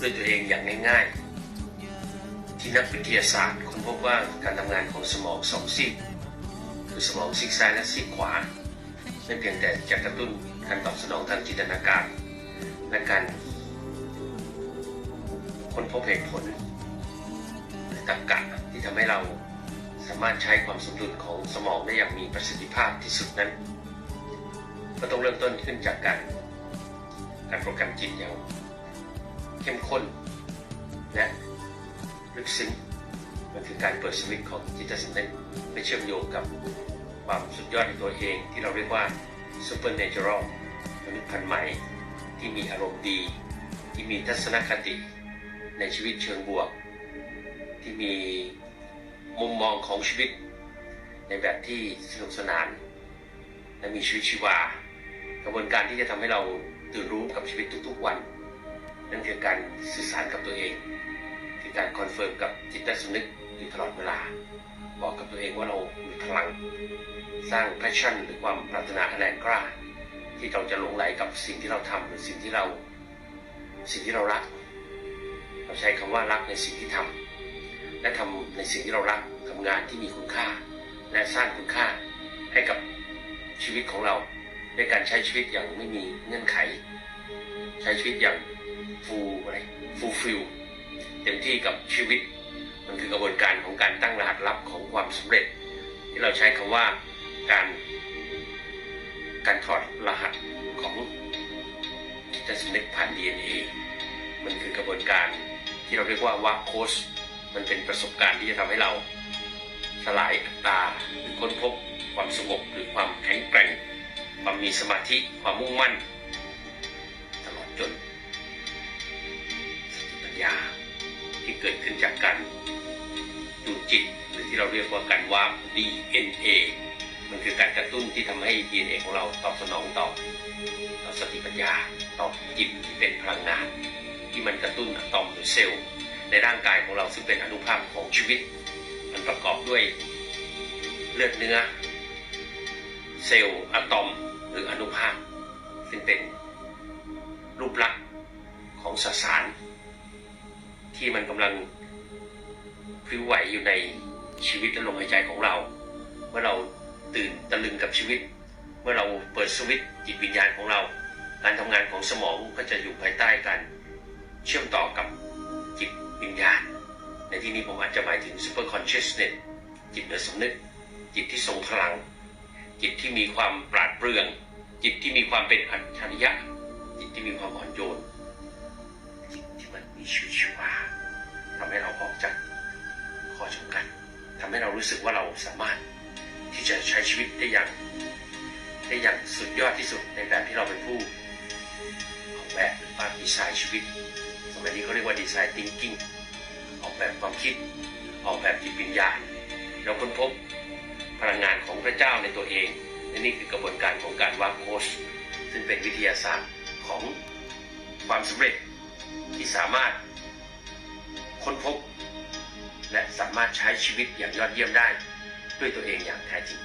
ด้วยตัวเองอย่างง่ายๆ ที่นักวิทยาศาสตร์ค้นพบว่าการทำงานของสมองสองซีกคือสมองซีกซ้ายและซีกขวาไม่เพียงแต่จะกระตุ้นการตอบสนองทางจินตนาการและการค้นพบเหตุผลตรรกะที่ทำให้เราสามารถใช้ความสมดุลของสมองได้อย่างมีประสิทธิภาพที่สุดนั้น ก็ต้องเริ่มต้นขึ้นจากการ การโปรแกรมจิตอย่างเข้มข้นและลึกซึ้งมันคือการเปิดสวิตของจิตสำนึกไปเชื่อมโยงกับความสุดยอดในตัวเองที่เราเรียกว่า supernatural มนุษย์พันธุ์ใหม่ที่มีอารมณ์ดี ที่มีทัศนคติในชีวิตเชิงบวก ที่มีมุมมองของชีวิต ในแบบที่สนุกสนาน และมีชีวิตชีวากระบวนการที่จะทำให้เรา ตื่นรู้กับชีวิตทุกๆวัน นั่นคือการสื่อสารกับตัวเอง คือการคอนเฟิร์มกับจิตใต้สำนึกอยู่ตลอดเวลา บอกกับตัวเองว่าเรามีพลัง สร้าง passion หรือความปรารถนาอันแรงกล้า ที่เราจะหลงไหลกับสิ่งที่เราทำหรือสิ่งที่เรา สิ่งที่เรารัก เราใช้คำว่ารักในสิ่งที่ทำและทำในสิ่งที่เรารักทำงานที่มีคุณค่า และสร้างคุณค่าให้กับชีวิตของเรา ด้วยการใช้ชีวิตอย่างไม่มีเงื่อนไข ใช้ชีวิตอย่างฟูอะไรฟูฟิลเต็มที่กับชีวิต มันคือกระบวนการของการตั้งรหัสลับของความสำเร็จ ที่เราใช้คำว่าการการถอดรหัสของจิตสำนึกผ่าน DNA มันคือกระบวนการที่เราเรียกว่าวาโคสมันเป็นประสบการณ์ที่จะทำให้เราสลายอัตตาหรือค้นพบความสงบหรือความแข็งแกร่ง มีสมาธิความมุ่งมั่น ตลอดจนสติปัญญาที่เกิดขึ้นจากการดูจิต หรือที่เราเรียกว่าการวาร์ป DNA มันคือการกระตุ้นที่ทำให้ DNA ของเราตอบสนองต่อต่อสติปัญญาต่อจิตที่เป็นพลังงาน ที่มันกระตุ้นอะตอมหรือเซลล์ในร่างกายของเราซึ่งเป็นอนุภาพของชีวิต มันประกอบด้วยเลือดเนื้อ ซลล์อะตอม หรืออนุภาค ซึ่งเป็นรูปลักษณ์ของสสาร ที่มันกำลังพลิ้วไหวอยู่ในชีวิตและลมหายใจของเรา เมื่อเราตื่นตะลึงกับชีวิต เมื่อเราเปิดสวิตจิตวิญญาณของเรา การทำงานของสมองก็จะอยู่ภายใต้การเชื่อมต่อกับจิตวิญญาณ ในที่นี้ผมอาจจะหมายถึง super consciousness จิตเหนือสำนึก จิตที่ทรงพลัง จิตที่มีความปราดเปรื่อง จิตที่มีความเป็นอัจฉริยะ จิตที่มีความอ่อนโยนจิตที่มันมีชีวิตชีวาทำให้เราออกจากข้อจำกัดทำให้เรารู้สึกว่าเราสามารถที่จะใช้ชีวิตได้อย่าง ได้อย่างสุดยอดที่สุดในแบบที่เราเป็นผู้ออกแบบหรือว่าดีไซน์ชีวิตสมัยนี้เขาเรียกว่าดีไซน์ thinking ออกแบบความคิด ออกแบบจิตวิญญาณเราค้นพบ พระเจ้าในตัวเองและนี่คือกระบวนการของการวางโค้ชซึ่งเป็นวิทยาศาสตร์ของความสำเร็จที่สามารถค้นพบ และสามารถใช้ชีวิตอย่างยอดเยี่ยมได้ ด้วยตัวเองอย่างแท้จริง